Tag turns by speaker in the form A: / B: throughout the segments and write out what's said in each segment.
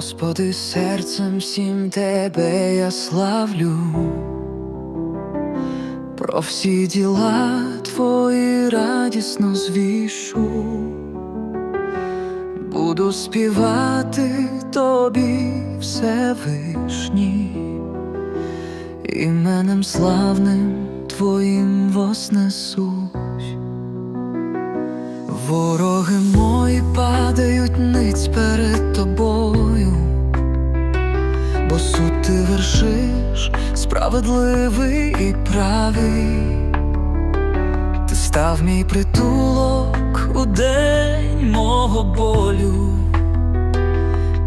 A: Господи, серцем всім Тебе я славлю, про всі діла Твої радісно звішу, буду співати Тобі Всевишній, іменем славним Твоїм вознесусь. Вороги мої падають ниць перед бо суд ти вершиш справедливий і правий, ти став мій притулок у день мого болю,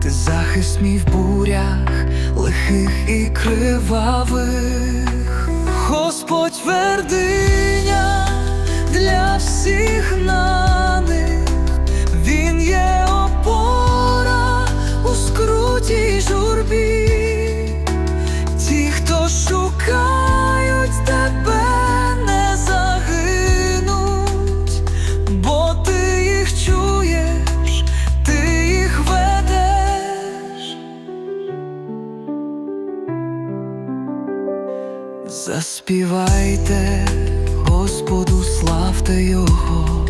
A: ти захист мій в бурях лихих і кривавих, Господь твердиня Заспівайте Господу, славте Його,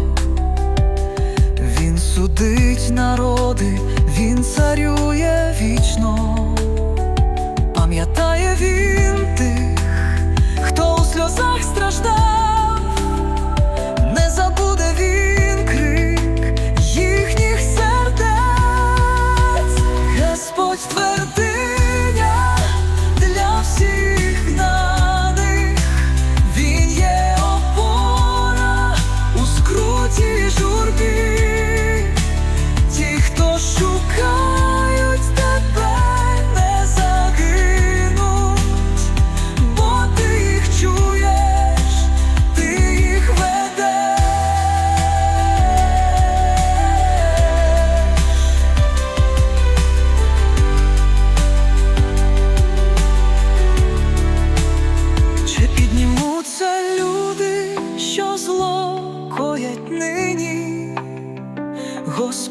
A: Він судить народи, Він царює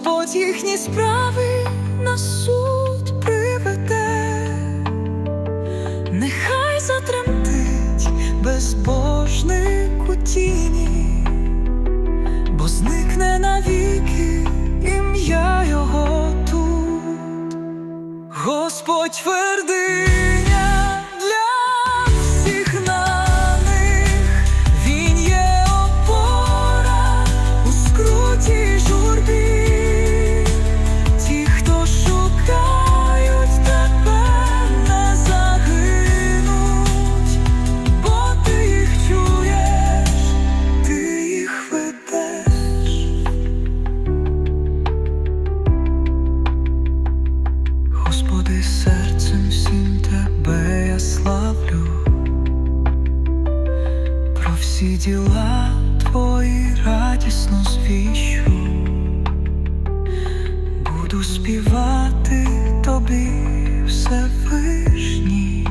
A: Господь їхні справи на суд приведе, нехай затремтить безбожник у тіні, бо зникне навіки ім'я його тут. Господь твердиня всі діла твої радісно звіщу, буду співати тобі Всевишній,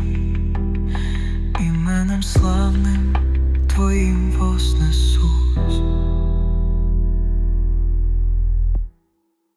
A: іменем славним твоїм вознесу.